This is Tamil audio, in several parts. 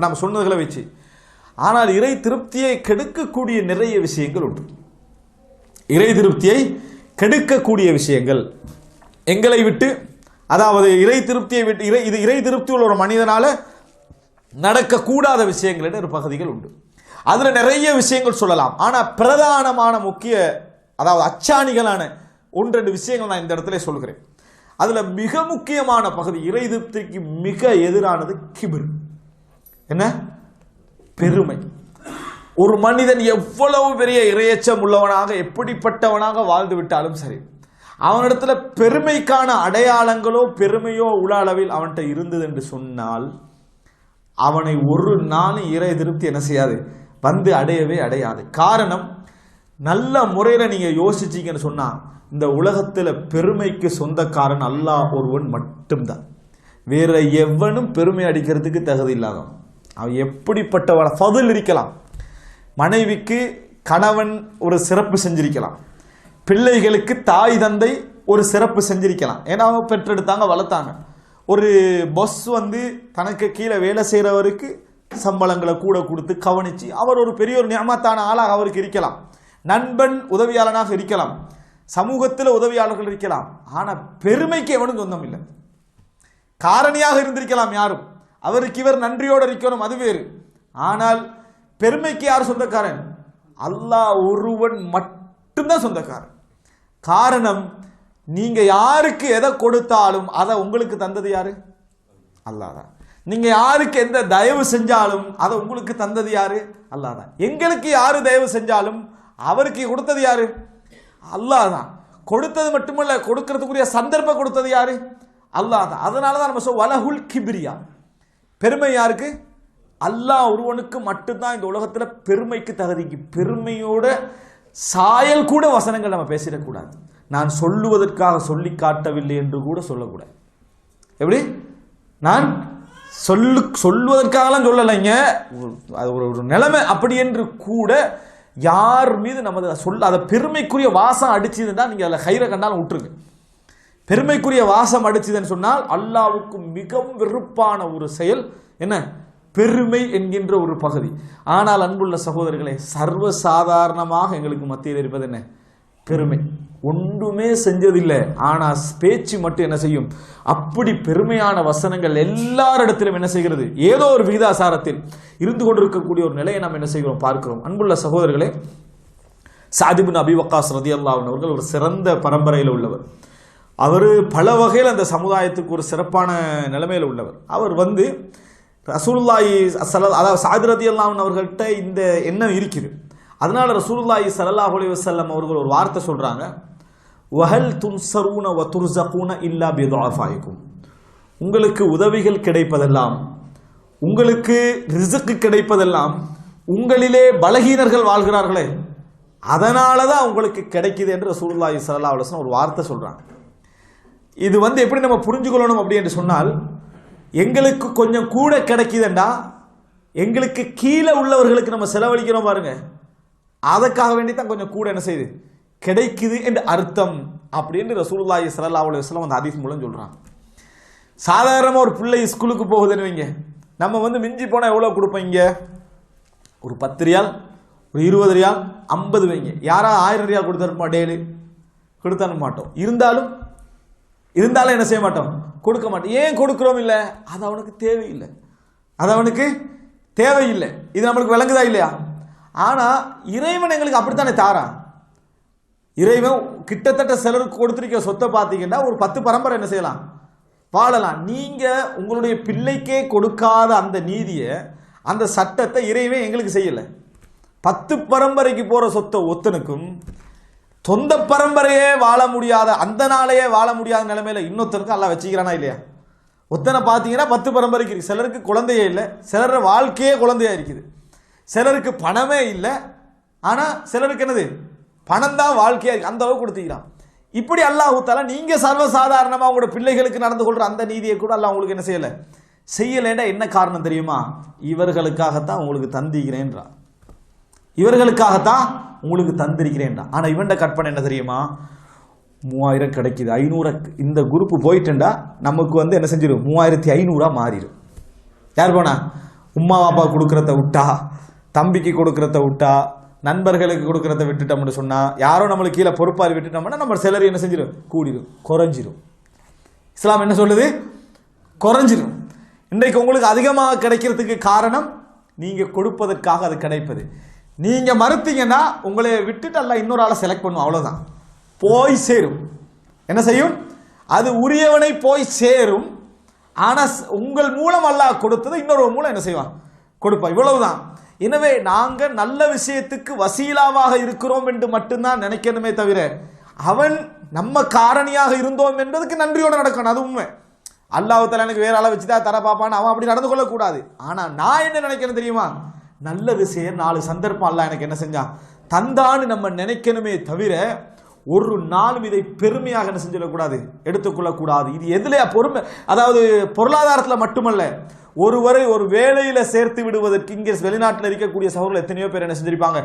இப்போ நம்ம சொன்னதுகளை வச்சு. ஆனால் இறை திருப்தியை கெடுக்கக்கூடிய நிறைய விஷயங்கள் உண்டு. இறை திருப்தியை கெடுக்கக்கூடிய விஷயங்கள். எங்களை விட்டு அதாவது இறை திருப்தியை விட்டு இறை இது இறை திருப்தி உள்ள ஒரு மனிதனால் நடக்கக்கூடாத விஷயங்கள் ஒரு பகுதிகள் உண்டு. அதில் நிறைய விஷயங்கள் சொல்லலாம். ஆனால் பிரதானமான முக்கிய அதாவது அச்சாணிகளான ஒன்று ரெண்டு விஷயங்கள் நான் இந்த இடத்துல சொல்கிறேன். அதில் மிக முக்கியமான பகுதி இறை திருப்திக்கு மிக எதிரானது கிபிர். என்ன? பெருமை. ஒரு மனிதன் எவ்வளவு பெரிய இரையச்சம் உள்ளவனாக எப்படிப்பட்டவனாக வாழ்ந்து விட்டாலும் சரி அவனிடத்துல பெருமைக்கான அடையாளங்களோ பெருமையோ உள்ள அளவில் அவன்கிட்ட இருந்தது என்று சொன்னால் அவனை ஒரு நாளும் இறை திருப்தி என்ன செய்யாது? வந்து அடையவே அடையாது. காரணம் நல்ல முறையில் நீங்கள் யோசிச்சீங்கன்னு சொன்னால் இந்த உலகத்தில் பெருமைக்கு சொந்தக்காரன் அல்லாஹ் ஒருவன் மட்டும்தான். வேற எவனும் பெருமை அடிக்கிறதுக்கு தகுதி இல்லாதவன். அவன் எப்படிப்பட்டவன? ஃபதில் இருக்கலாம். மனைவிக்கு கணவன் ஒரு சிறப்பு செஞ்சிருக்கலாம். பிள்ளைகளுக்கு தாய் தந்தை ஒரு சிறப்பு செஞ்சிருக்கலாம். ஏன்னா அவங்க பெற்றெடுத்தாங்க வளர்த்தாங்க. ஒரு பஸ் வந்து தனக்கு கீழே வேலை செய்கிறவருக்கு சம்பளங்களை கூட கொடுத்து கவனித்து அவர் ஒரு பெரிய ஒரு நியமத்தான ஆளாக அவருக்கு இருக்கலாம். நண்பன் உதவியாளனாக இருக்கலாம். சமூகத்தில் உதவியாளர்கள் இருக்கலாம். ஆனால் பெருமைக்கு எவனும் சொந்தம் இல்லை. காரணியாக இருந்திருக்கலாம் யாரும். அவருக்கு இவர் நன்றியோடு இருக்கணும் அது வேறு. ஆனால் பெருமைக்கு யார் சொந்தக்காரன்? அல்லாஹ் ஒருவன் மட்டும்தான் சொந்தக்காரன். காரணம் நீங்கள் யாருக்கு எதை கொடுத்தாலும் அதை உங்களுக்கு தந்தது யாரு? அல்லாஹ் தான். நீங்கள் யாருக்கு எந்த தயவு செஞ்சாலும் அதை உங்களுக்கு தந்தது யாரு? அல்லாஹ் தான். எங்களுக்கு யாரு தயவு செஞ்சாலும் அவருக்கு கொடுத்தது யாரு? அல்லாஹ் தான். கொடுத்தது மட்டுமல்ல கொடுக்கறதுக்குரிய சந்தர்ப்பம் கொடுத்தது யாரு? அல்லாஹ் தான். அதனால தான் நம்ம சொல்ல வலகுல் கிபிரியா. பெருமை யாருக்கு? அல்லாஹ் ஒருவனுக்கு மட்டும்தான் இந்த உலகத்தில் பெருமைக்கு தகுதிக்கு பெருமையோட சாயல் கூட வசனங்கள் நம்ம பேசிடக்கூடாது. நான் சொல்லுவதற்காக சொல்லி காட்டவில்லை என்று கூட சொல்லக்கூடாது. எப்படி? நான் சொல்லு சொல்லுவதற்காகலாம் சொல்லலைங்க ஒரு- அது ஒரு ஒரு நிலைமை அப்படி என்று கூட யார் மீது நமது சொல்ல அதை பெருமைக்குரிய வாசம் அடிச்சதுன்னா நீங்கள் அதில் கயிறை கண்டாலும் விட்டுருங்க பெருமைக்குரிய வாசம் அடிச்சுதுன்னு சொன்னால் அல்லாவுக்கு மிகவும் வெறுப்பான ஒரு செயல். என்ன? பெருமை என்கின்ற ஒரு பகுதி. ஆனால் அன்புள்ள சகோதரர்களே சர்வ சாதாரணமாக எங்களுக்கு மத்தியில் இருப்பது என்ன? பெருமை. ஒன்றுமே செஞ்சதில்லை. ஆனால் பேச்சு மட்டும் என்ன செய்யும்? அப்படி பெருமையான வசனங்கள் எல்லாரிடத்திலும் என்ன செய்கிறது? ஏதோ ஒரு விகிதாசாரத்தில் இருந்து கொண்டிருக்கக்கூடிய ஒரு நிலையை நாம் என்ன செய்கிறோம்? பார்க்கிறோம். அன்புள்ள சகோதரர்களே சாதிபின் அபிவக்காஸ் ரதி அல்லாவின் அவர்கள் ஒரு சிறந்த பரம்பரையில் உள்ளவர். அவர் பல வகையில் அந்த சமுதாயத்துக்கு ஒரு சிறப்பான நிலைமையில் உள்ளவர். அவர் வந்து ரசூல்லாயி சல அதாவது சாதி அல்லாமன் அவர்கள்ட்ட இந்த எண்ணம் இருக்குது. அதனால் ரசூல்லாயி ஸல்லல்லாஹு அலைஹி வஸல்லம் அவர்கள் ஒரு வார்த்தை சொல்கிறாங்க வஹல் துன்சரூன வ துர்ஸகூன இல்லா பிதுஆஃபாயிக்கும் உங்களுக்கு உதவிகள் கிடைப்பதெல்லாம் உங்களுக்கு ரிசுக்கு கிடைப்பதெல்லாம் உங்களிலே பலகீனர்கள் வாழ்கிறார்களே அதனால தான் உங்களுக்கு கிடைக்குது என்று ரசூலுல்லாஹி ஸல்லல்லாஹு அலைஹி ஒரு வார்த்தை சொல்கிறாங்க இது வந்து எப்படி நம்ம புரிஞ்சுக்கொள்ளணும் அப்படி என்று சொன்னால் எங்களுக்கு கொஞ்சம் கூட கிடைக்குதுண்டா எங்களுக்கு கீழே உள்ளவர்களுக்கு நம்ம செலவழிக்கிறோம் பாருங்க. அதற்காக வேண்டி தான் கொஞ்சம் கூட என்ன செய்யுது? கிடைக்குது என்று அர்த்தம் அப்படின்னு ரசூலுல்லாஹி ஸல்லல்லாஹு அலைஹி வஸல்லம் அந்த ஹதீஸ் மூலம் சொல்கிறான் சாதாரணமாக ஒரு பிள்ளை ஸ்கூலுக்கு போகுதுன்னு வைங்க. நம்ம வந்து மிஞ்சி போனால் எவ்வளோ கொடுப்பீங்க ஒரு பத்து ரியால் ஒரு இருபது ரியால் ஐம்பது வைங்க. யாராவது ஆயிரம் ரியால் கொடுத்துருப்பா டெய்லி கொடுத்தான மாட்டோம். இருந்தாலும் இருந்தாலும் என்ன செய்ய மாட்டோம்? கொடுக்க மாட்டோம். ஏன் கொடுக்குறோம் இல்லை? அது அவனுக்கு தேவையில்லை. அது அவனுக்கு தேவையில்லை. இது நம்மளுக்கு விளங்குதா இல்லையா? ஆனால் இறைவன் எங்களுக்கு அப்படித்தானே தாரான் இறைவன் கிட்டத்தட்ட சிலருக்கு கொடுத்துருக்க சொத்தை பார்த்தீங்கன்னா ஒரு பத்து பரம்பரை என்ன செய்யலாம்? வாழலாம். நீங்கள் உங்களுடைய பிள்ளைக்கே கொடுக்காத அந்த நீதியை அந்த சட்டத்தை இறைவன் எங்களுக்கு செய்யலை. பத்து பரம்பரைக்கு போகிற சொத்தை ஒத்தனுக்கும் சொந்த பரம்பரையே வாழ முடியாத அந்த நாளையே வாழ முடியாத நிலைமையில இன்னொருத்தருக்கு எல்லாம் வச்சுக்கிறானா இல்லையா? ஒத்தனை பார்த்தீங்கன்னா பத்து பரம்பரைக்கு இருக்குது. சிலருக்கு குழந்தையே இல்லை சிலர் வாழ்க்கையே குழந்தையாக இருக்குது. சிலருக்கு பணமே இல்லை ஆனால் சிலருக்கு என்னது? பணம் தான் வாழ்க்கையாக இருக்குது அந்த அளவுக்கு கொடுத்துக்கிறான். இப்படி அல்லாஹ் நீங்கள் சர்வசாதாரணமாக உங்களோட பிள்ளைகளுக்கு நடந்து கொள்கிற அந்த நீதியை கூட அல்லாஹ் உங்களுக்கு என்ன செய்யலை? செய்யலைன்னா என்ன காரணம் தெரியுமா? இவர்களுக்காகத்தான் உங்களுக்கு தந்திக்கிறேன்றான். இவர்களுக்காகத்தான் உங்களுக்கு தந்திருக்கிறேன்டா. ஆனால் இவன்ட கற்பனை என்ன தெரியுமா? மூவாயிரம் கிடைக்குது. ஐநூறு இந்த குரூப் போயிட்டுண்டா நமக்கு வந்து என்ன செஞ்சிடும் மூவாயிரத்தி ஐநூறா மாறிடும் யார் போனா? உம்மா பாப்பா கொடுக்குறத விட்டா தம்பிக்கு கொடுக்குறத விட்டா நண்பர்களுக்கு கொடுக்குறத விட்டுட்டோம்னு சொன்னால் யாரோ நம்மளுக்கு கீழே பொறுப்பாரி விட்டுட்டோம்னா நம்ம சிலர் என்ன செஞ்சிடும் கூடிடும் குறைஞ்சிரும். இஸ்லாம் என்ன சொல்லுது? குறைஞ்சிரும். இன்றைக்கு உங்களுக்கு அதிகமாக கிடைக்கிறதுக்கு காரணம் நீங்கள் கொடுப்பதற்காக அது கிடைப்பது. நீங்கள் மறுத்தீங்கன்னா உங்களை விட்டுட்டு அல்ல இன்னொரு ஆளை செலக்ட் பண்ணும் அவ்வளோதான் போய் சேரும். என்ன செய்யும்? அது உரியவனை போய் சேரும். ஆனால் உங்கள் மூலம் அல்லாஹ் கொடுத்தது இன்னொரு மூலம் என்ன செய்வான்? கொடுப்பான். இவ்வளவுதான். எனவே நாங்கள் நல்ல விஷயத்துக்கு வசீலாவாக இருக்கிறோம் என்று மட்டும்தான் நினைக்கணுமே தவிர அவன் நம்ம காரணியாக இருந்தோம் என்பதுக்கு நன்றியோடு நடக்கணும். அது உண்மை. அல்லாஹ் எனக்கு வேற அளவு வச்சுதான் தர பாப்பான்னு அவன் அப்படி நடந்து கொள்ளக்கூடாது. ஆனால் நான் என்ன நினைக்கிறேன் தெரியுமா? நல்ல விஷயம் நாலு சந்தர்ப்பம் அல்லாஹ் எனக்கு என்ன செஞ்சான்? தந்தான்னு நம்ம நினைக்கணுமே தவிர ஒரு நாளும் இதை பெருமையாக என்ன செஞ்சிடக்கூடாது எடுத்துக்கொள்ளக்கூடாது இது எதுல பொறுமை? அதாவது பொருளாதாரத்தில் மட்டுமல்ல ஒருவரை ஒரு வேலையில் சேர்த்து விடுவதற்கு இங்கே வெளிநாட்டில் இருக்கக்கூடிய சகோதரர்கள் எத்தனையோ பேர் என்ன செஞ்சிருப்பாங்க?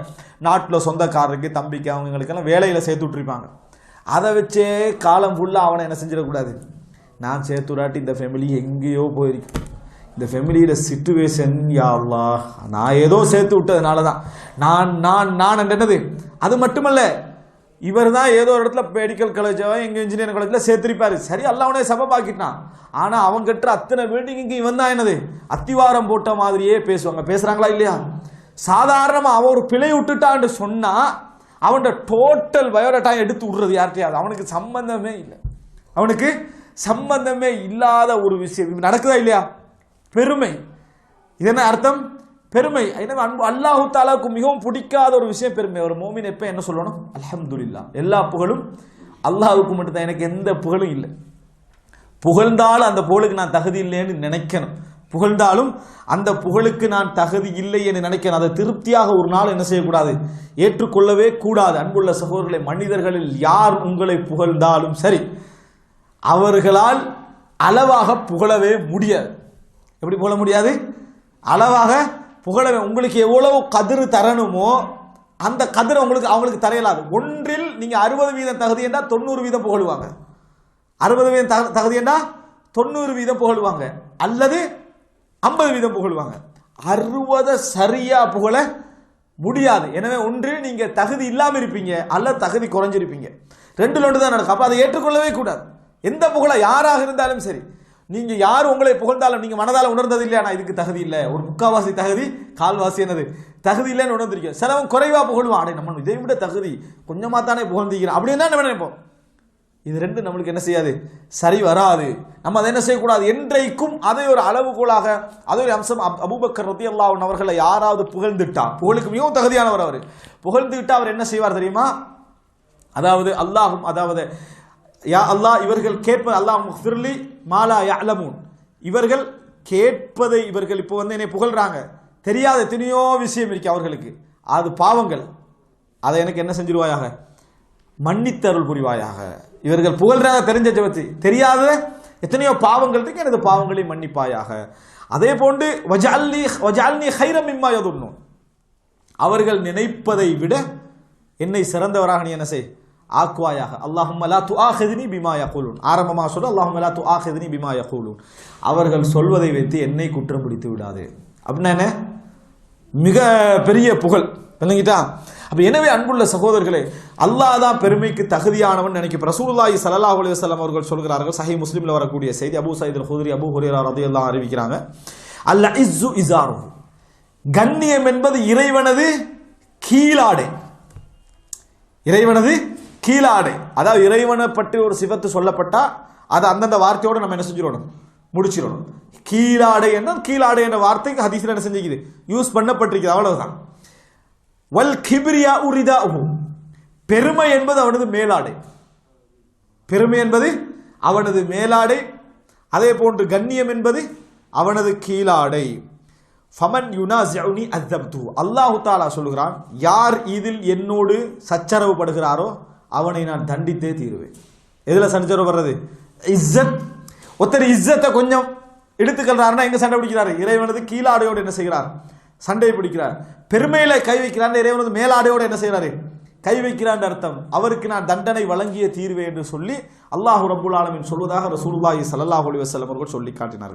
நாட்டில் சொந்தக்காரருக்கு தம்பிக்கு அவங்களுக்கெல்லாம் வேலையில் சேர்த்து விட்டுருப்பாங்க. அதை வச்சே காலம் ஃபுல்லாக அவனை என்ன செஞ்சிடக்கூடாது? நான் சேர்த்து விடாட்டி இந்த ஃபேமிலி எங்கேயோ போயிருக்கு. இந்த ஃபெமிலியில் சிச்சுவேஷன் யாவ்லா நான் ஏதோ சேர்த்து விட்டதுனால தான் நான் நான் நான் என்னது? அது மட்டுமல்ல இவர் தான் ஏதோ ஒரு இடத்துல மெடிக்கல் காலேஜோ எங்கள் இன்ஜினியரிங் காலேஜில் சேர்த்திருப்பாரு. சரி அல்லாஹ் அவனே சபபாக்கிட்டான் ஆனால் அவன் கட்டுற அத்தனை பில்டிங்க்கு இவன் தான் என்னது? அத்திவாரம் போட்ட மாதிரியே பேசுவாங்க. பேசுகிறாங்களா இல்லையா? சாதாரணமாக அவன் ஒரு பிழை விட்டுட்டான்னு சொன்னால் அவன்கிட்ட டோட்டல் பயோடேட்டா எடுத்து விடுறது யார்கிட்டயாவது? அவனுக்கு சம்பந்தமே இல்லை. அவனுக்கு சம்பந்தமே இல்லாத ஒரு விஷயம். இது நடக்குதா இல்லையா? பெருமை. இது என்ன அர்த்தம்? பெருமை. எனவே அன்பு அல்லாஹு தாலாவுக்கு மிகவும் பிடிக்காத ஒரு விஷயம் பெருமை. ஒரு மோமின் எப்ப என்ன சொல்லணும்? அலமதுல்லா எல்லா புகழும் அல்லாஹுக்கு மட்டும்தான். எனக்கு எந்த புகழும் இல்லை. புகழ்ந்தாலும் அந்த புகழுக்கு நான் தகுதி இல்லைன்னு நினைக்கணும். புகழ்ந்தாலும் அந்த புகழுக்கு நான் தகுதி இல்லை என்று நினைக்கணும். அதை திருப்தியாக ஒரு நாள் என்ன செய்யக்கூடாது? ஏற்றுக்கொள்ளவே கூடாது. அன்புள்ள சகோதரர்களை மனிதர்களில் யார் உங்களை புகழ்ந்தாலும் சரி அவர்களால் அளவாக புகழவே முடியாது. எப்படி போட முடியாது? அளவாக புகழ உங்களுக்கு எவ்வளவு கதிர் தரணுமோ அந்த கதிரை உங்களுக்கு அவங்களுக்கு தரையலாது. ஒன்றில் நீங்கள் அறுபது வீதம் தகுதி என்றால் தொண்ணூறு வீதம் புகழுவாங்க. அறுபது வீதம் தகு- தகுதி என்றால் தொண்ணூறு வீதம் புகழுவாங்க. அல்லது ஐம்பது வீதம் புகழுவாங்க. அறுபதை சரியாக புகழ முடியாது. எனவே ஒன்று நீங்கள் தகுதி இல்லாமல் இருப்பீங்க அல்ல தகுதி குறைஞ்சிருப்பீங்க. ரெண்டு ஒன்று தான் நடக்கும். அப்போ அதை ஏற்றுக்கொள்ளவே கூடாது. எந்த புகழ யாராக இருந்தாலும் சரி. நீங்க யார் உங்களை புகழ்ந்தாலும் நீங்க மனதால உணர்ந்தது இல்லையா நான் இதுக்கு தகுதி இல்லை. ஒரு முக்காவாசி தகுதி கால்வாசி என்னது? தகுதி இல்லைன்னு உணர்ந்திருக்கேன் சிலவன் குறைவா புகழ்வான். அடே நம்ம இதை விட தகுதி. கொஞ்சமா தானே புகழ்ந்திக்கிறோம் அப்படின்னு தான் நம்ம நினைப்போம்? இது ரெண்டு நம்மளுக்கு என்ன செய்யாது? சரி வராது. நம்ம அதை என்ன செய்யக்கூடாது? என்றைக்கும் அதை ஒரு அளவுகோலாக அதை ஒரு அம்சம். அப்- அபூபக்கர் ரத்தி அல்லாஹ் அவர்களை யாராவது புகழ்ந்துட்டா புகழுக்கு மிகவும் தகுதியானவர் அவர். புகழ்ந்துவிட்டு அவர் என்ன செய்வார் தெரியுமா? அதாவது அல்லாஹும் அதாவது யா அல்லாஹ் இவர்கள் கேட்பது அல்லாஹ் முஃபிர்லி மாலா யஅலமூன். இவர்கள் கேட்பதை இவர்கள் இப்போ வந்து என்னை புகழ்றாங்க. தெரியாத எத்தனையோ விஷயம் இருக்கு அவர்களுக்கு. அது பாவங்கள். அதை எனக்கு என்ன செஞ்சிருவாயாக? மன்னித்தருள் புரிவாயாக. இவர்கள் புகழ்றாக தெரிஞ்ச ஜபத்தி தெரியாத எத்தனையோ பாவங்கள் இருக்கு எனது பாவங்களை மன்னிப்பாயாக. அதே போன்று வஜால்னி வஜால்னி ஹைரம் இம்மா யதுன்னும் அவர்கள் நினைப்பதை விட என்னை சிறந்தவராக நீ என்ன செய்? ஆக்குவாயாக. அல்லாஹும்ம து ஆஹிதினி பிமா யகூலுன். ஆரம்பமாக சொல்ல அல்லாஹும்ம து துஆஹிதுனி பிமா யகூலுன். அவர்கள் சொல்வதை வைத்து என்னை குற்றம் பிடித்து விடாது. அப்படின்னா என்ன? மிக பெரிய புகழ். விளங்கிட்டா அப்போ எனவே அன்புள்ள சகோதரர்களே அல்லாஹ் தான் பெருமைக்கு தகுதியானவன் நினைக்க ரசூல்லாய் ஸல்லல்லாஹு அலுவலம் அவர்கள் சொல்கிறார்கள் சஹி முஸ்லீமில் வரக்கூடிய செய்தி Abu Saeed al Abu Abu Hurairah எல்லாம் அறிவிக்கிறாங்க. அல்ல இஸ்ஸு இசாரு கண்ணியம் என்பது இறைவனது கீழாடை. இறைவனது கீழாடை. அதாவது இறைவனை பற்றி ஒரு சிவத்து சொல்லப்பட்டா அது அந்தந்த வார்த்தையோடு நம்ம என்ன செஞ்சிடணும்? முடிச்சிடணும். கீழாடை என்றால் கீழாடை என்ற வார்த்தைக்கு ஹதீஸ்ல என்ன செஞ்சுக்குது? யூஸ் பண்ணப்பட்டிருக்குது. அவ்வளவுதான். வல் கிபிரியா உரிதா பெருமை என்பது அவனது மேலாடை. பெருமை என்பது அவனது மேலாடை. அதே போன்று கண்ணியம் என்பது அவனது கீழாடை. ஃபமன் யுனாசிஉனி அத்தப்து அல்லாஹு தாலா சொல்லுகிறான் யார் இதில் என்னோடு சச்சரவு படுகிறாரோ அவனை நான் தண்டித்தே தீருவேன். எதில் சச்சரவு வர்றது? இஸ்ஸத். ஒருத்தர் இஸ்ஸத்தை கொஞ்சம் எடுத்துக்கிறாருன்னா எங்கே சண்டை பிடிக்கிறாரு? இறைவனது கீழாடையோடு என்ன செய்கிறார்? சண்டை பிடிக்கிறார். பெருமையில் கை வைக்கிறார் இறைவனது மேலாடையோடு என்ன செய்கிறாரு? கை வைக்கிறான் அர்த்தம். அவருக்கு நான் தண்டனை வழங்கிய தீர்வே என்று சொல்லி அல்லாஹ் ரபுல் ஆலமின் சொல்வதாக ரசூலுல்லாஹி சல்லாஹ் அலி வஸல்லம் அவர்கள் சொல்லி காட்டினார்கள்.